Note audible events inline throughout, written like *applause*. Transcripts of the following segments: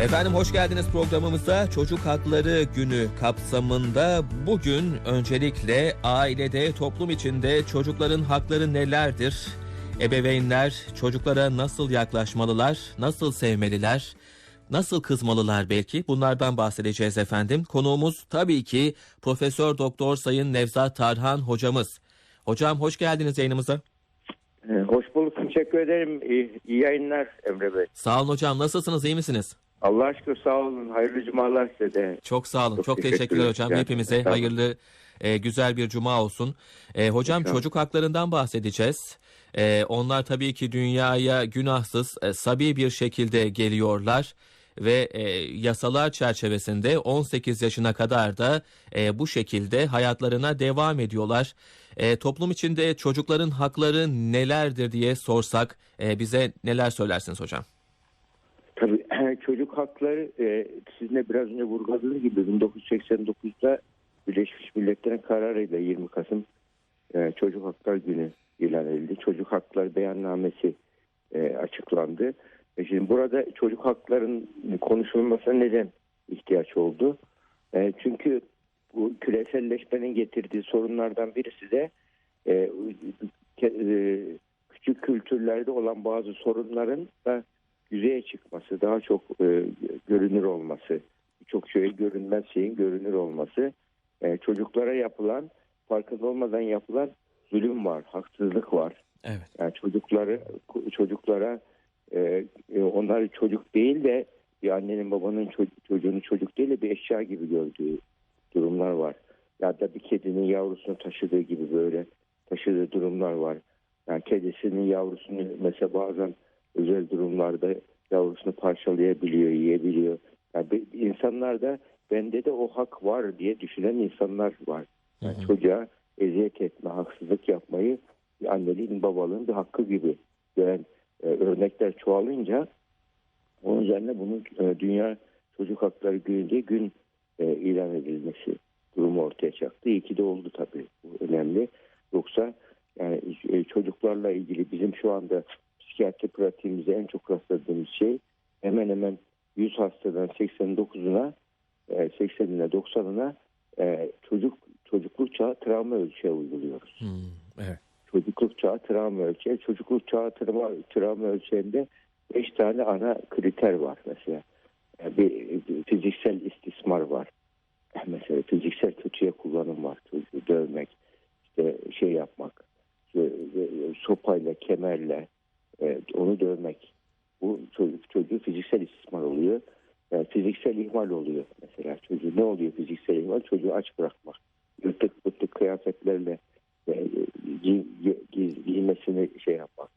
Efendim hoş geldiniz programımıza. Çocuk Hakları Günü kapsamında bugün öncelikle ailede, toplum içinde çocukların hakları nelerdir? Ebeveynler çocuklara nasıl yaklaşmalılar, nasıl sevmeliler, nasıl kızmalılar belki? Bunlardan bahsedeceğiz efendim. Konuğumuz tabii ki Profesör Doktor Sayın Nevzat Tarhan hocamız. Hocam hoş geldiniz yayınımıza. Ee, Hoş bulduk. Teşekkür ederim. İyi, iyi yayınlar Emre Bey. Sağ olun hocam. Nasılsınız? iyi misiniz? Allah aşkına sağ olun. Hayırlı cumalar size de. Çok sağ olun. Çok, Çok teşekkürler teşekkürler. hocam. Yani, Hepimize tamam. hayırlı, e, güzel bir cuma olsun. E, hocam İnşallah. çocuk haklarından bahsedeceğiz. E, onlar tabii ki dünyaya günahsız, e, sabi bir şekilde geliyorlar ve e, yasalar çerçevesinde 18 yaşına kadar da e, bu şekilde hayatlarına devam ediyorlar. E, toplum içinde çocukların hakları nelerdir diye sorsak e, bize neler söylersiniz hocam? Tabii *clears throat* çocuk hakları e, sizin de biraz önce vurguladığınız gibi 1989'da Birleşmiş Milletler'in kararıyla 20 Kasım e, Çocuk Haklar Günü ilan edildi. Çocuk Hakları Beyannamesi e, açıklandı. E şimdi burada çocuk hakların konuşulmasına neden ihtiyaç oldu? E, çünkü bu küreselleşmenin getirdiği sorunlardan birisi de e, e, küçük kültürlerde olan bazı sorunların da yüzeye çıkması, daha çok e, görünür olması, çok şey görünmez şeyin görünür olması, e, çocuklara yapılan, farkında olmadan yapılan zulüm var, haksızlık var. Evet. Yani çocukları çocuklara e, e, onlar çocuk değil de bir annenin babanın ço- çocuğunu çocuk değil de bir eşya gibi gördüğü durumlar var. Ya da bir kedinin yavrusunu taşıdığı gibi böyle taşıdığı durumlar var. Yani kedisinin yavrusunu mesela bazen özel durumlarda yavrusunu parçalayabiliyor, yiyebiliyor. Yani bir- insanlar da bende de o hak var diye düşünen insanlar var. Yani çocuğa eziyet etme, haksızlık yapmayı bir anneliğin, babalığın bir hakkı gibi gören e, örnekler çoğalınca onun üzerine bunun e, Dünya Çocuk Hakları Günü diye gün e, ilan edilmesi durumu ortaya çıktı. İyi ki de oldu tabii. Bu önemli. Yoksa yani çocuklarla ilgili bizim şu anda psikiyatri pratiğimizde en çok rastladığımız şey hemen hemen 100 hastadan 89'una e, 80'ine 90'ına e, çocuk çocukluk çağı travma ölçeği uyguluyoruz Hmm, evet. Çocukluk çağı travma ölçeği. Çocukluk çağı travma, travma ölçeğinde 5 tane ana kriter var mesela. Bir, fiziksel istismar var. Mesela fiziksel kötüye kullanım var. Çocuğu dövmek, işte şey yapmak, işte, e, sopayla, kemerle e, onu dövmek. Bu çocuk, çocuğu fiziksel istismar oluyor. Yani fiziksel ihmal oluyor mesela. Çocuğu ne oluyor fiziksel ihmal? Çocuğu aç bırakmak. Yırtık pıttık kıyafetlerle e, giy- giy- giymesini şey yapmak.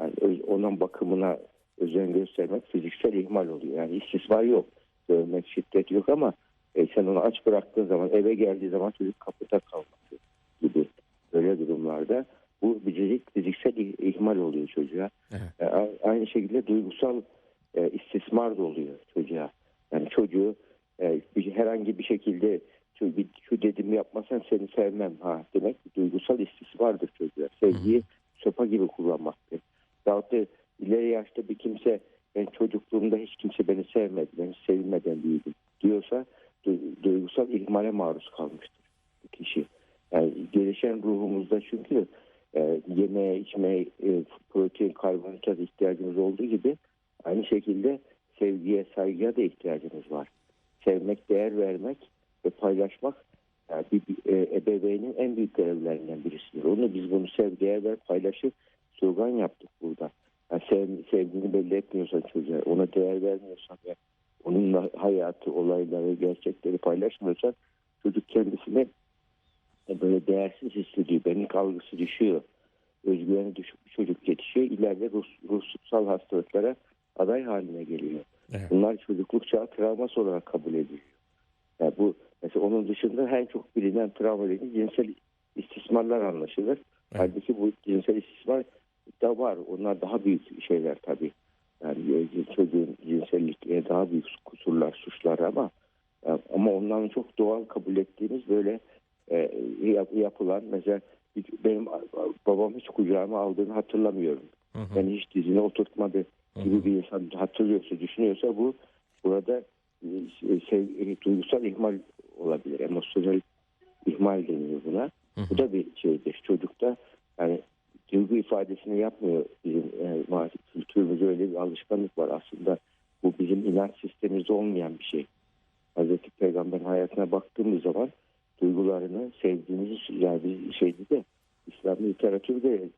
Yani onun bakımına özen göstermek fiziksel ihmal oluyor. Yani istismar yok. Dövmek, şiddet yok ama e, sen onu aç bıraktığın zaman eve geldiği zaman çocuk kapıda kalması gibi böyle durumlarda bu fizik, fiziksel ih- ihmal oluyor çocuğa. Evet. E, aynı şekilde duygusal e, istismar da oluyor çocuğa. Yani çocuğu e, herhangi bir şekilde şu, şu dediğimi yapmasan seni sevmem ha demek duygusal istismardır çocuğa. Sevgiyi sopa gibi kullanmaktır. Yahut da ileri yaşta bir kimse ben çocukluğumda hiç kimse beni sevmedi, ben sevilmeden büyüdüm diyorsa du- duygusal ihmale maruz kalmıştır bu kişi. Yani gelişen ruhumuzda çünkü e, yemeğe, içmeye, e, protein, karbonhidrat ihtiyacımız olduğu gibi aynı şekilde sevgiye, saygıya da ihtiyacımız var. Sevmek, değer vermek ve paylaşmak yani bir, bir, e, ebeveynin en büyük görevlerinden birisidir. Onu biz bunu sev, değer ver, paylaşıp slogan yaptık burada. Yani sev, sevdiğini belli etmiyorsan çocuğa, ona değer vermiyorsan ve onunla hayatı, olayları, gerçekleri paylaşmıyorsan çocuk kendisini e, böyle değersiz hissediyor. Benlik algısı düşüyor. Özgüveni düşük bir çocuk yetişiyor. İleride ruh, ruhsal hastalıklara aday haline geliyor. Evet. Bunlar çocukluk çağı travması olarak kabul ediliyor. Yani bu mesela onun dışında en çok bilinen travma dediğimiz cinsel istismarlar anlaşılır. Halbuki bu cinsel istismar da var. Onlar daha büyük şeyler tabii. Yani e, çocuğun cinsellikine daha büyük kusurlar, suçlar ama e, ama onların çok doğal kabul ettiğimiz böyle e, yap- yapılan mesela benim babam hiç kucağıma aldığını hatırlamıyorum. Hı hı. Yani hiç dizine oturtmadı gibi bir insan hatırlıyorsa, düşünüyorsa bu burada şey, e, duygusal ihmal olabilir. Emosyonel ihmal deniyor buna. Bu da bir şeydir. Çocukta yani duygu ifadesini yapmıyor bizim e, maalesef kültürümüzde öyle bir alışkanlık var aslında. Bu bizim inanç sistemimizde olmayan bir şey. Hazreti Peygamber hayatına baktığımız zaman duygularını sevdiğinizi yani bir şeydi de İslam literatürde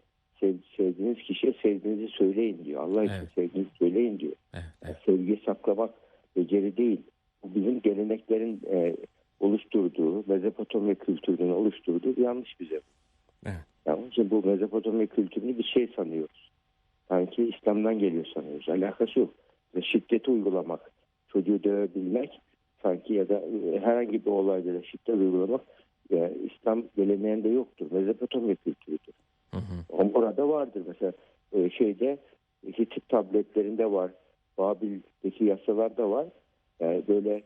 sev, sevdiğiniz kişiye sevdiğinizi söyleyin diyor. Allah için Evet. sevdiğinizi söyleyin diyor. Evet, evet. Sevgi saklamak beceri değil. Bu bizim geleneklerin e, oluşturduğu, Mezopotamya kültürünün oluşturduğu bir yanlış bize. Evet. Yani onun için bu Mezopotamya kültürünü bir şey sanıyoruz. Sanki İslam'dan geliyor sanıyoruz. Alakası yok. Ve şiddeti uygulamak, çocuğu dövebilmek sanki ya da e, herhangi bir olayda da şiddet uygulamak e, İslam geleneğinde yoktur. Mezopotamya kültürüdür. Hı hı. Orada vardır mesela e, şeyde Hitit tabletlerinde var. Babil'deki yasalarda var. E, böyle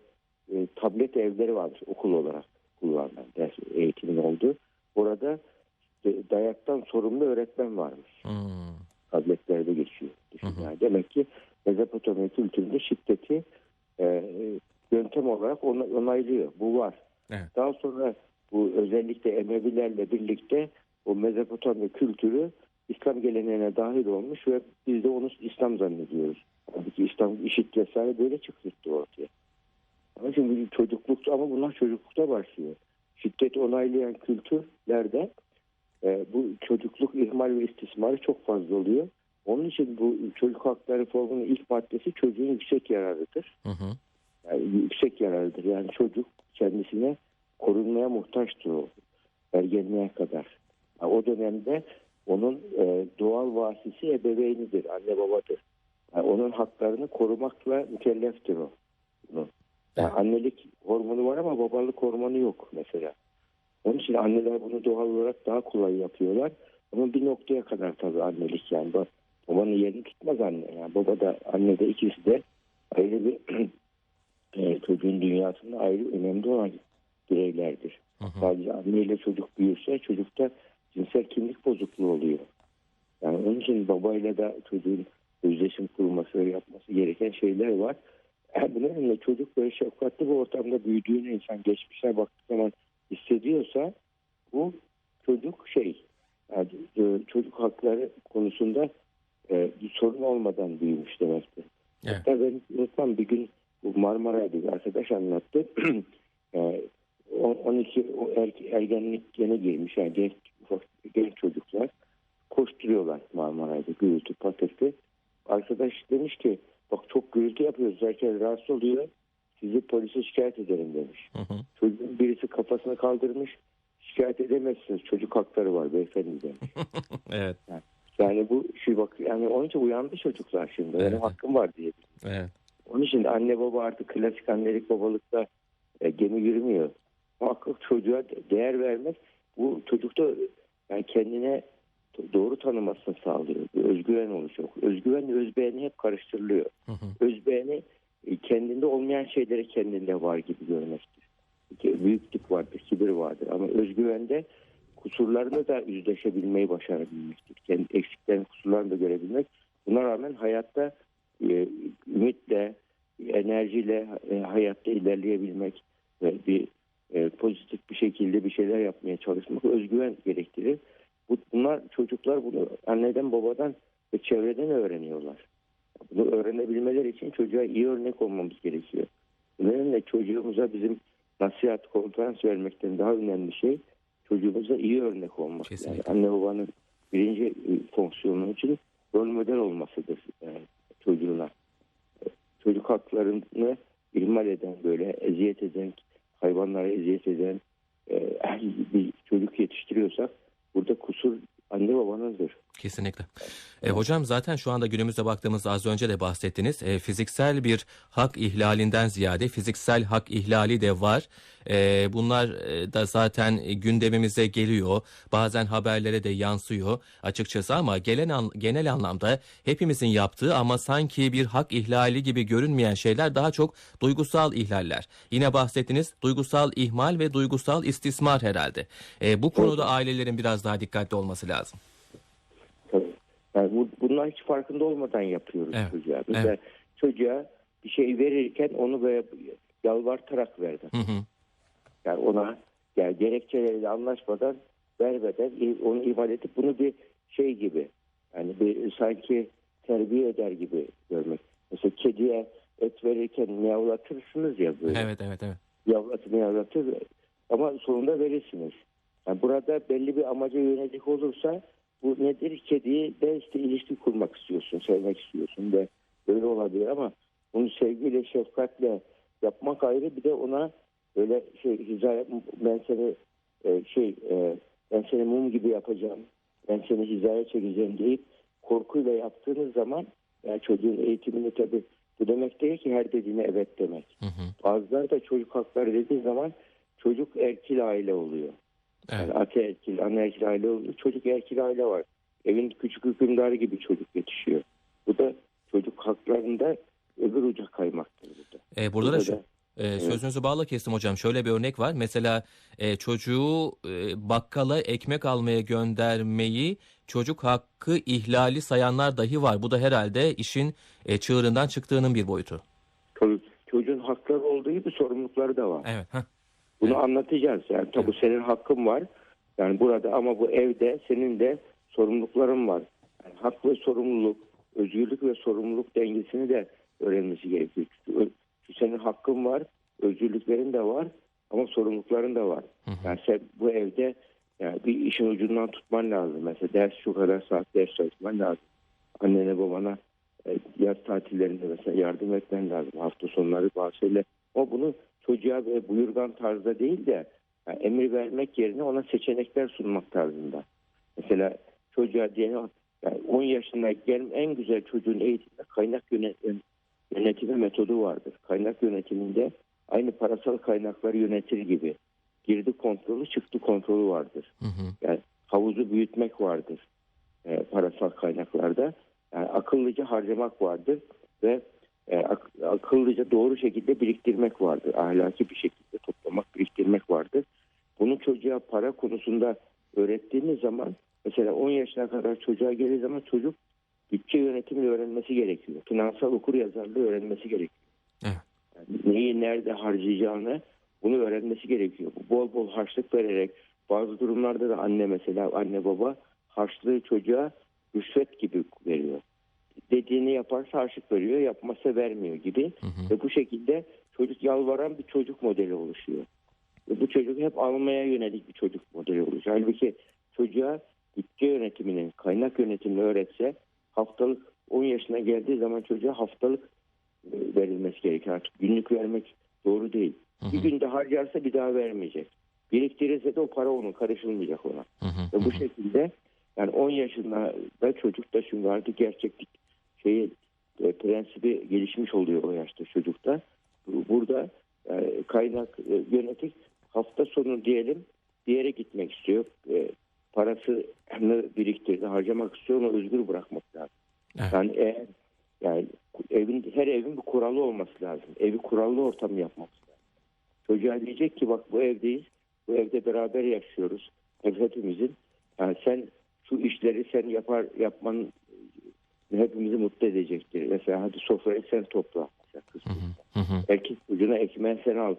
e, tablet evleri varmış okul olarak kullanılan ders eğitimin olduğu. Orada de- dayaktan sorumlu öğretmen varmış. Hı. Tabletlerde geçiyor. Hı. yani. Demek ki Mezopotamya kültüründe şiddeti e, yöntem olarak ona- onaylıyor. Bu var. Evet. Daha sonra bu özellikle Emevilerle birlikte o Mezopotamya kültürü İslam geleneğine dahil olmuş ve biz de onu İslam zannediyoruz. Halbuki İslam işit vesaire böyle çıktı ortaya. Ama şimdi çocukluk ama bunlar çocuklukta başlıyor. Şiddet onaylayan kültürlerde e, bu çocukluk ihmal ve istismarı çok fazla oluyor. Onun için bu çocuk hakları reformunun ilk maddesi çocuğun yüksek yararıdır Hı hı. yani yüksek yararlıdır. Yani çocuk kendisine korunmaya muhtaçtır o ergenliğe kadar. Yani o dönemde onun e, doğal vasisi ebeveynidir, anne babadır. Yani onun haklarını korumakla mükelleftir o. Bunun. Yani Evet. annelik hormonu var ama babalık hormonu yok mesela. Onun için anneler bunu doğal olarak daha kolay yapıyorlar. Ama bir noktaya kadar tabii annelik yani. Babanın yerini tutmaz anne. Yani baba da anne de ikisi de ayrı bir *clears throat* e, çocuğun dünyasında ayrı önemli olan bireylerdir. Hı hı. Sadece anne ile çocuk büyürse çocukta cinsel kimlik bozukluğu oluyor. Yani onun için babayla da çocuğun özdeşim kurması ve yapması gereken şeyler var. Yani bu nedenle çocuk böyle şefkatli bir ortamda büyüdüğünü insan geçmişine baktığı zaman hissediyorsa bu çocuk şey yani e, çocuk hakları konusunda e, bir sorun olmadan büyümüş demektir. Evet. Hatta ben unutmam bir gün bu Marmara'da bir arkadaş anlattı. *clears throat* E, on- 12 o er- ergenlik yeni girmiş yani genç, genç çocuklar koşturuyorlar Marmara'da gürültü patırtı. Arkadaş demiş ki bak çok gürültü yapıyoruz herkes rahatsız oluyor sizi polise şikayet ederim demiş. Hı hı. Çocuğun birisi kafasını kaldırmış şikayet edemezsiniz çocuk hakları var beyefendi demiş. *laughs* Evet. Yani bu şu bak yani onun için uyandı çocuklar şimdi. Benim Evet. hakkım var diye. Evet. Onun için anne baba artık klasik annelik babalıkta e, gemi yürümüyor. Muhakkak çocuğa de- değer vermek bu çocukta yani kendine doğru tanımasını sağlıyor. Özgüven oluşuyor. Özgüvenle özbeğeni hep karıştırılıyor. Hı hı. Özbeğeni e, kendinde olmayan şeyleri kendinde var gibi görmektir. Büyüklük vardır, kibir vardır ama özgüvende kusurlarını da yüzleşebilmeyi başarabilmektir. Kendi eksiklerini, kusurlarını da görebilmek. Buna rağmen hayatta e, ümitle, enerjiyle e, hayatta ilerleyebilmek ve bir e, pozitif bir şekilde bir şeyler yapmaya çalışmak özgüven gerektirir. Bu, bunlar çocuklar bunu anneden babadan ve çevreden öğreniyorlar. Bunu öğrenebilmeleri için çocuğa iyi örnek olmamız gerekiyor. Nedenle çocuğumuza bizim nasihat, konferans vermekten daha önemli şey çocuğumuza iyi örnek olmak. Kesinlikle. Yani anne babanın birinci e, fonksiyonu için rol model olmasıdır e, çocuğuna. Çocuk haklarını ihmal eden, böyle eziyet eden, hayvanlara eziyet eden e, bir çocuk yetiştiriyorsak burada kusur anne babanındır. Kesinlikle. E, hocam zaten şu anda günümüzde baktığımızda az önce de bahsettiniz. E, fiziksel bir hak ihlalinden ziyade fiziksel hak ihlali de var. E, bunlar e, da zaten gündemimize geliyor. Bazen haberlere de yansıyor açıkçası ama gelen an- genel anlamda hepimizin yaptığı ama sanki bir hak ihlali gibi görünmeyen şeyler daha çok duygusal ihlaller. Yine bahsettiniz duygusal ihmal ve duygusal istismar herhalde. E, bu konuda ailelerin biraz daha dikkatli olması lazım. Yani bu, bunlar hiç farkında olmadan yapıyoruz Evet, çocuğa. Mesela çocuğa bir şey verirken onu böyle yalvartarak verdim. Hı hı. Yani ona yani gerekçeleriyle anlaşmadan vermeden onu ihmal edip bunu bir şey gibi yani bir sanki terbiye eder gibi görmek. Mesela kediye et verirken miyavlatırsınız ya böyle. Evet evet evet. Yavlatır miyavlatır ama sonunda verirsiniz. Yani burada belli bir amaca yönelik olursa bu nedir? Kediyi de işte ilişki kurmak istiyorsun, sevmek istiyorsun ve böyle olabilir ama bunu sevgiyle, şefkatle yapmak ayrı bir de ona böyle şey hizaya ben seni e, şey e, ben seni mum gibi yapacağım, ben seni hizaya çekeceğim deyip korkuyla yaptığınız zaman yani çocuğun eğitimini tabii bu demek değil ki her dediğine evet demek. Hı hı. Bazıları da çocuk hakları dediği zaman çocuk erkil aile oluyor. Evet. Yani ataerkil, anaerkil aile oluyor. Çocuk erkil aile var. Evin küçük hükümdarı gibi çocuk yetişiyor. Bu da çocuk haklarında öbür uca kaymaktır burada. E, burada da Burada da- e, sözünüzü bağla kestim hocam. Şöyle bir örnek var. Mesela e, çocuğu e, bakkala ekmek almaya göndermeyi çocuk hakkı ihlali sayanlar dahi var. Bu da herhalde işin e, çığırından çıktığının bir boyutu. Tabii çocuğun hakları olduğu gibi sorumlulukları da var. Evet. heh. Bunu anlatacağız. Yani tabii senin hakkın var. Yani burada ama bu evde senin de sorumlulukların var. Yani hak ve sorumluluk, özgürlük ve sorumluluk dengesini de öğrenmesi gerekiyor. Çünkü senin hakkın var, özgürlüklerin de var ama sorumlulukların da var. Yani sen bu evde yani bir işin ucundan tutman lazım. Mesela ders şu kadar saat ders çalışman lazım. Annene babana e, yaz tatillerinde mesela yardım etmen lazım. Hafta sonları bazı Ama bunu çocuğa böyle buyurgan tarzda değil de yani emir vermek yerine ona seçenekler sunmak tarzında. Mesela çocuğa diyelim yani 10 yaşındayken en güzel çocuğun eğitiminde kaynak yönetim, yönetimi metodu vardır. Kaynak yönetiminde aynı parasal kaynakları yönetir gibi girdi kontrolü çıktı kontrolü vardır. Hı hı. Yani havuzu büyütmek vardır e, parasal kaynaklarda. Yani akıllıca harcamak vardır ve e, ak- akıllıca doğru şekilde biriktirmek vardır. Ahlaki bir şekilde toplamak, biriktirmek vardır. Bunu çocuğa para konusunda öğrettiğiniz zaman mesela 10 yaşına kadar çocuğa geldiği zaman çocuk bütçe yönetimini öğrenmesi gerekiyor. Finansal okur yazarlığı öğrenmesi gerekiyor. Evet. Yani neyi nerede harcayacağını bunu öğrenmesi gerekiyor. Bol bol harçlık vererek bazı durumlarda da anne mesela anne baba harçlığı çocuğa rüşvet gibi veriyor. Dediğini yaparsa harçlık veriyor, yapmazsa vermiyor gibi. Hı hı. Ve bu şekilde çocuk yalvaran bir çocuk modeli oluşuyor. Ve bu çocuk hep almaya yönelik bir çocuk modeli oluşuyor. Halbuki çocuğa bütçe yönetiminin, kaynak yönetimini öğretse haftalık 10 yaşına geldiği zaman çocuğa haftalık e, verilmesi gerekiyor. Artık günlük vermek doğru değil. Hı Bir hı. günde harcarsa bir daha vermeyecek. Biriktirirse de o para onun karışılmayacak ona. Hı hı. Ve bu şekilde yani 10 yaşında da çocuk da çünkü artık gerçeklik şeyi e, prensibi gelişmiş oluyor o yaşta çocukta. Bu- Burada e, kaynak e, yönetik hafta sonu diyelim bir yere gitmek istiyor. E, parasını biriktirdi, harcamak istiyor onu özgür bırakmak lazım. Evet. Yani eğer yani evin her evin bir kuralı olması lazım. Evi kurallı ortam yapmak lazım. Çocuğa diyecek ki bak bu evdeyiz. Bu evde beraber yaşıyoruz. Ev hepimizin. Yani sen şu işleri sen yapar yapman hepimizi mutlu edecektir. Mesela hadi sofrayı sen topla. Hı hı. Erkek çocuğuna ekmeği sen al.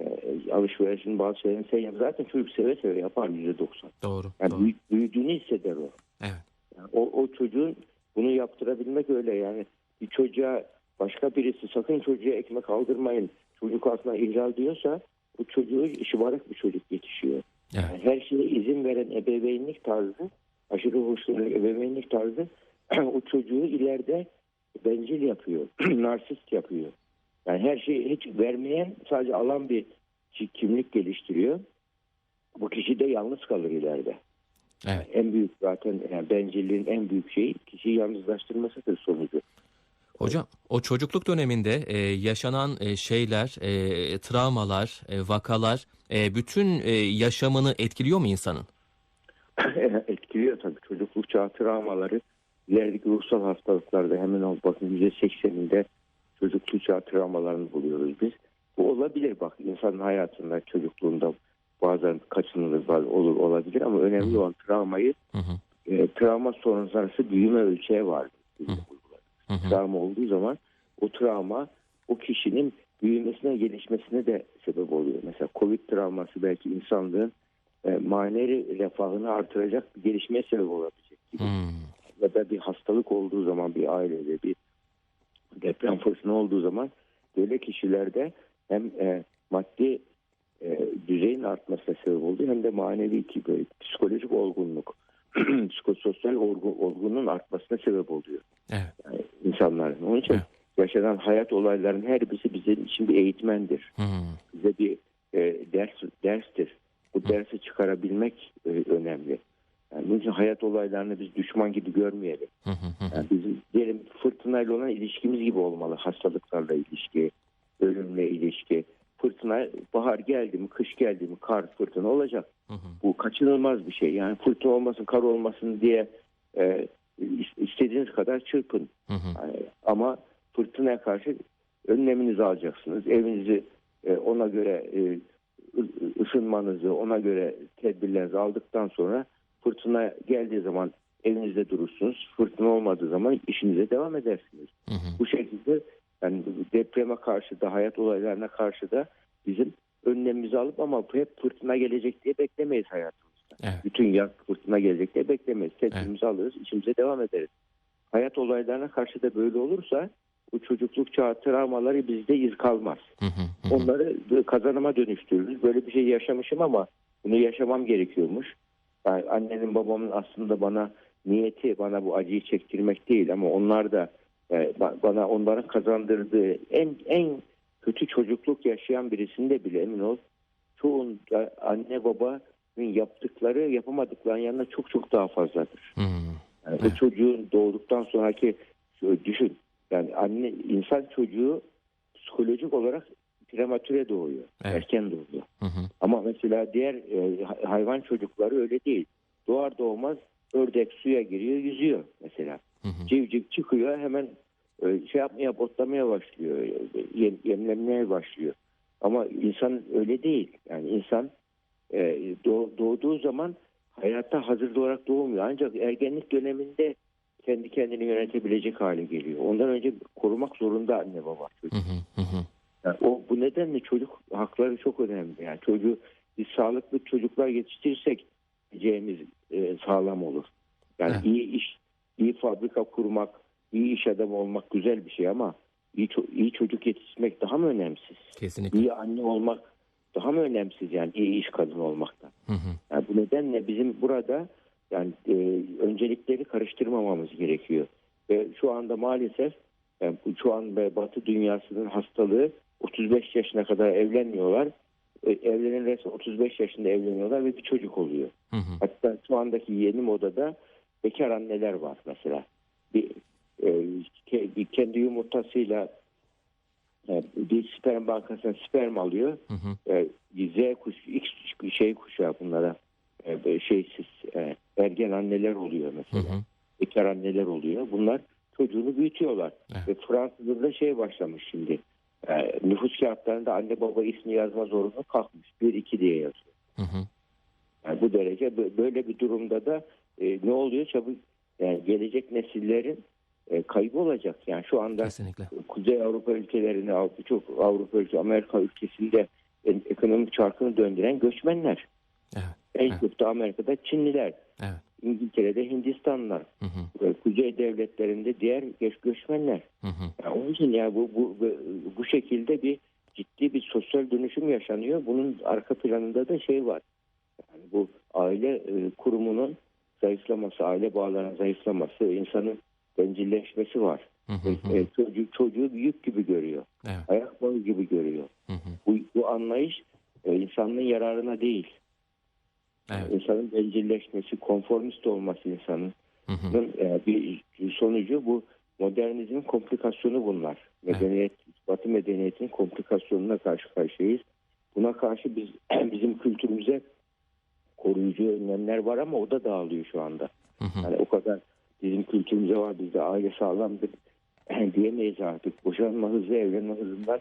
E, alışverişin bazı şeylerini sen yap. Zaten çocuk seve seve yapar yüzde doksan. Doğru. Yani doğru. büyü- büyüdüğünü hisseder o. Evet. Yani o, o çocuğun bunu yaptırabilmek öyle yani bir çocuğa başka birisi sakın çocuğa ekmek aldırmayın çocuk aklına ihlal diyorsa bu çocuğu şımarık bir çocuk yetişiyor. Evet. Yani her şeye izin veren ebeveynlik tarzı aşırı hoşlanan ebeveynlik tarzı *clears throat* o çocuğu ileride bencil yapıyor, *clears throat* narsist yapıyor. Yani her şeyi hiç vermeyen sadece alan bir kimlik geliştiriyor. Bu kişi de yalnız kalır ileride. Evet. En büyük zaten yani bencilliğin en büyük şeyi kişiyi yalnızlaştırmasıdır sonucu. Hocam o çocukluk döneminde e, yaşanan e, şeyler, e, travmalar, e, vakalar e, bütün e, yaşamını etkiliyor mu insanın? *clears throat* Etkiliyor tabii çocukluk çağı travmaları. İlerideki ruhsal hastalıklarda hemen ol bakın %80'inde çocukluk çağı travmalarını buluyoruz biz. Bu olabilir bak insanın hayatında çocukluğunda bazen kaçınılır var, olur olabilir ama önemli olan travmayı Hı hı. e, travma sonrası büyüme ölçeği hı. travma olduğu zaman o travma kişinin büyümesine, gelişmesine de sebep oluyor. Mesela Covid travması belki insanlığın e, manevi refahını artıracak bir gelişmeye sebep olabilecek gibi. Hmm. Ya da bir hastalık olduğu zaman bir ailede bir deprem fırsatı olduğu zaman böyle kişilerde hem e, maddi e, düzeyin artmasına sebep oluyor hem de manevi ki böyle psikolojik olgunluk, *clears throat* psikososyal olgu, olgunluğun artmasına sebep oluyor Evet. yani insanların. Onun için Evet. yaşanan hayat olaylarının her birisi bizim için bir eğitmendir. Hmm. Bize bir e, ders derstir. Bu dersi çıkarabilmek e, önemli. Yani bunun için hayat olaylarını biz düşman gibi görmeyelim. Yani bizim diyelim fırtınayla olan ilişkimiz gibi olmalı. Hastalıklarla ilişki, ölümle ilişki. Fırtına bahar geldi mi, kış geldi mi, kar fırtına olacak. Bu kaçınılmaz bir şey. Yani fırtına olmasın, kar olmasın diye e, istediğiniz kadar çırpın. Yani ama fırtınaya karşı önleminizi alacaksınız. Evinizi e, ona göre e, ısınmanızı, ona göre tedbirlerinizi aldıktan sonra fırtına geldiği zaman evinizde durursunuz. Fırtına olmadığı zaman işinize devam edersiniz. Hı hı. Bu şekilde yani depreme karşı da hayat olaylarına karşı da bizim önlemimizi alıp ama hep fırtına gelecek diye beklemeyiz hayatımızda. Evet. Bütün yaz fırtına gelecek diye beklemeyiz. Tedbirimizi alırız, işimize devam ederiz. Hayat olaylarına karşı da böyle olursa bu çocukluk çağı travmaları bizde iz kalmaz. Hı hı hı. Onları kazanıma dönüştürürüz. Böyle bir şey yaşamışım ama bunu yaşamam gerekiyormuş. Yani annenin babamın aslında bana niyeti bana bu acıyı çektirmek değil ama onlar da e, ba- bana onların kazandırdığı en en kötü çocukluk yaşayan birisinde bile emin ol çoğun da anne babanın yaptıkları yapamadıklarının yanında çok çok daha fazladır. Hmm. Yani Evet. çocuğun doğduktan sonraki şöyle düşün. Yani anne insan çocuğu psikolojik olarak prematüre doğuyor. Evet. Erken doğuyor. Hı hı. Ama mesela diğer e, hay- hayvan çocukları öyle değil. Doğar doğmaz ördek suya giriyor, yüzüyor mesela. Hı hı. Civciv çıkıyor hemen e, şey yapmaya, botlamaya başlıyor. e, Yem, yemlenmeye başlıyor. Ama insan öyle değil. Yani insan e, doğ- doğduğu zaman hayata hazır olarak doğmuyor. Ancak ergenlik döneminde kendi kendini yönetebilecek hale geliyor. Ondan önce korumak zorunda anne baba. Hı. Hı hı. Yani o bu nedenle çocuk hakları çok önemli. Yani çocuğu biz sağlıklı çocuklar yetiştirirsek geleceğimiz e, sağlam olur. Yani Evet. iyi iş, iyi fabrika kurmak, iyi iş adamı olmak güzel bir şey ama iyi, iyi çocuk yetiştirmek daha mı önemsiz? Kesinlikle. İyi anne olmak daha mı önemsiz yani iyi iş kadını olmaktan? Hı hı. Yani bu nedenle bizim burada yani e, öncelikleri karıştırmamamız gerekiyor. Ve şu anda maalesef yani şu an Batı dünyasının hastalığı 35 yaşına kadar evlenmiyorlar. E, evlenen resmen 35 yaşında evleniyorlar ve bir çocuk oluyor. Hı hı. Hatta şu andaki yeni modada bekar anneler var mesela. Bir, e, kendi yumurtasıyla e, bir sperm bankasından sperm alıyor Hı hı. e, Z kuş, X şey kuşağı bunlara e, şeysiz e, ergen anneler oluyor Hı mesela. hı. Bekar anneler oluyor. Bunlar çocuğunu büyütüyorlar. Evet. Ve Fransa'da da şey başlamış şimdi. E, nüfus kağıtlarında anne baba ismi yazma zorunlu kalkmış. 1-2 diye yazıyor. Hı hı. Yani bu derece bö- böyle bir durumda da e, ne oluyor çabuk yani gelecek nesillerin e, kaybı olacak. Yani şu anda Kesinlikle. Kuzey Avrupa ülkelerini, birçok Avrupa ülke, Amerika ülkesinde en- ekonomik çarkını döndüren göçmenler. Evet. En Evet. çok da Amerika'da Çinliler, Evet. İngiltere'de Hindistanlılar, Hı hı. Kuzey devletlerinde diğer göç göçmenler. Hı hı. Yani onun için ya bu, bu, bu, bu şekilde bir ciddi bir sosyal dönüşüm yaşanıyor. Bunun arka planında da şey var. Yani bu aile e, kurumunun zayıflaması, aile bağlarının zayıflaması, insanın bencilleşmesi var. Hı hı. E, hı. çocuğu, çocuğu büyük gibi görüyor. Evet. Ayak bağı gibi görüyor. Hı hı. Bu, bu anlayış e, insanlığın yararına değil. Evet. İnsanın bencilleşmesi, konformist olması insanın Hı hı. e, bir sonucu bu modernizmin komplikasyonu bunlar. Medeniyet, Batı medeniyetinin komplikasyonuna karşı karşıyayız. Buna karşı biz *clears throat* bizim kültürümüze koruyucu önlemler var ama o da dağılıyor şu anda. Hı hı. Yani o kadar bizim kültürümüze var bizde aile sağlamdır *clears throat* diyemeyiz artık. Boşanma hızı, evlenme hızından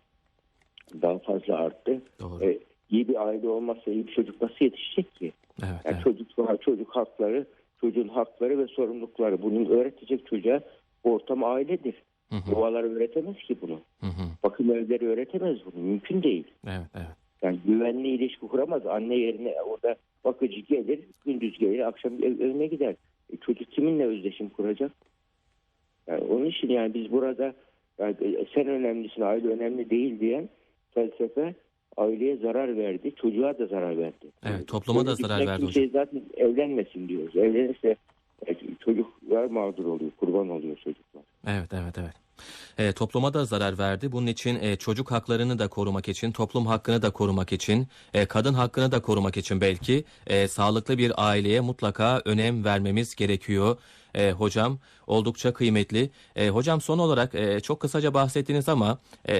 daha fazla arttı. Doğru. E, iyi bir aile olmazsa iyi bir çocuk nasıl yetişecek ki? Evet. Yani Evet. çocuk çocuk hakları, çocuğun hakları ve sorumlulukları bunun öğretecek çocuğa ortam ailedir. Hı hı. Yuvalar öğretemez ki bunu. Hı hı. Bakım evleri öğretemez bunu. Mümkün değil. Evet, evet. Yani güvenli ilişki kuramaz. Anne yerine orada bakıcı gelir, gündüz gelir, akşam ev, evine gider. E, çocuk kiminle özdeşim kuracak? Yani onun için yani biz burada yani sen önemlisin, aile önemli değil diyen felsefe aileye zarar verdi, çocuğa da zarar verdi. Evet, topluma da zarar verdi kimse zaten evlenmesin diyoruz. Evlenirse e, çocuklar mağdur oluyor, kurban oluyor çocuklar. Evet, evet, evet. E, topluma da zarar verdi. Bunun için e, çocuk haklarını da korumak için, toplum hakkını da korumak için, e, kadın hakkını da korumak için belki e, sağlıklı bir aileye mutlaka önem vermemiz gerekiyor. E, hocam oldukça kıymetli. E, hocam son olarak e, çok kısaca bahsettiniz ama e,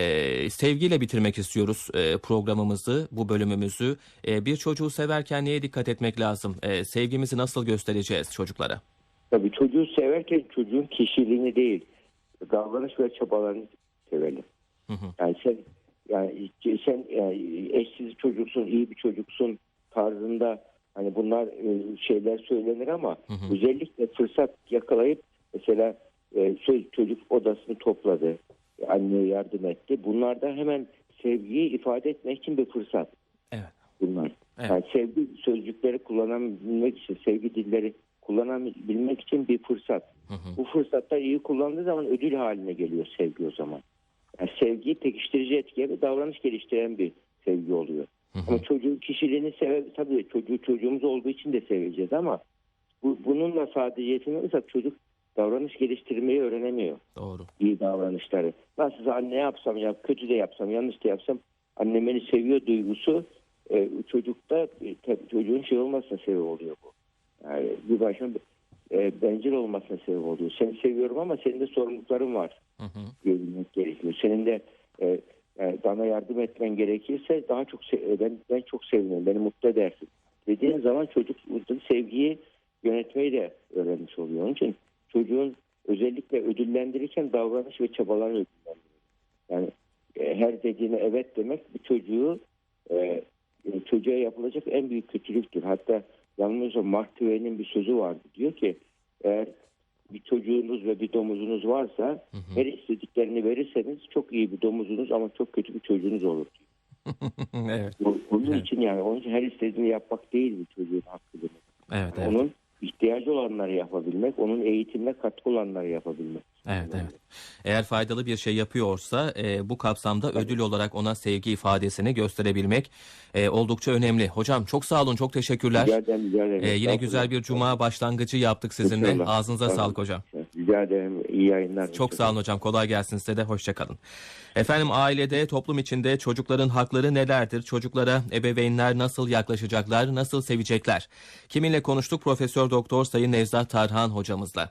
sevgiyle bitirmek istiyoruz e, programımızı, bu bölümümüzü. E, bir çocuğu severken neye dikkat etmek lazım? E, sevgimizi nasıl göstereceğiz çocuklara? Tabii çocuğu severken çocuğun kişiliğini değil, davranış ve çabalarını sevelim. Hı hı. Yani sen yani sen yani eşsiz çocuksun, iyi bir çocuksun tarzında hani bunlar e, şeyler söylenir ama Hı hı. özellikle fırsat yakalayıp mesela e, söz- çocuk odasını topladı, anneye yardım etti. Bunlar da hemen sevgiyi ifade etmek için bir fırsat Evet. bunlar. Evet. Yani sevgi sözcükleri kullanabilmek için, sevgi dilleri kullanabilmek için bir fırsat. Hı hı. Bu fırsatlar iyi kullandığı zaman ödül haline geliyor sevgi o zaman. Yani sevgi pekiştirici etkiye ve davranış geliştiren bir sevgi oluyor. Hı hı. Ama çocuğun kişiliğini seve tabii çocuğu çocuğumuz olduğu için de seveceğiz ama bu, bununla sadece yetinirsak çocuk davranış geliştirmeyi öğrenemiyor. Doğru. İyi davranışları. Nasılsa anne yapsam ya kötü de yapsam yanlış da yapsam annem beni seviyor duygusu e, çocukta e, tabii çocuğun şey olmasına sebep oluyor bu. Yani bir başına e, bencil olmasına sebep oluyor. Seni seviyorum ama senin de sorumlulukların var Hı hı. gerekiyor. Senin de e, e, bana yardım etmen gerekirse daha çok se- e, ben ben çok sevinirim. Beni mutlu edersin. Dediğin zaman çocuk sevgiyi yönetmeyi de öğrenmiş oluyor. Onun için çocuğun özellikle ödüllendirirken davranış ve çabalarını ödüllendiriyor. Yani e, her dediğine evet demek bir çocuğu e, çocuğa yapılacak en büyük kötülüktür. Hatta yanılmıyorsam Mark Twain'in bir sözü vardı. Diyor ki eğer bir çocuğunuz ve bir domuzunuz varsa Hı hı. her istediklerini verirseniz çok iyi bir domuzunuz ama çok kötü bir çocuğunuz olur. *laughs* evet. Bunun Evet. için yani onun için her istediğini yapmak değil bir çocuğun hakkı demek. Evet, evet. Onun ihtiyacı olanları yapabilmek, onun eğitimine katkı olanları yapabilmek. Evet, evet. Eğer faydalı bir şey yapıyorsa e, bu kapsamda ödül olarak ona sevgi ifadesini gösterebilmek e, oldukça önemli. Hocam çok sağ olun, çok teşekkürler. Rica ederim, rica ederim. E, yine güzel bir cuma başlangıcı yaptık sizinle. İnşallah. Ağzınıza Tamam. sağlık hocam. Rica ederim. İyi yayınlar. Çok sağ olun hocam. Kolay gelsin size de. Hoşçakalın. Efendim ailede, toplum içinde çocukların hakları nelerdir? Çocuklara ebeveynler nasıl yaklaşacaklar? Nasıl sevecekler? Kiminle konuştuk? Profesör Doktor Sayın Nevzat Tarhan hocamızla.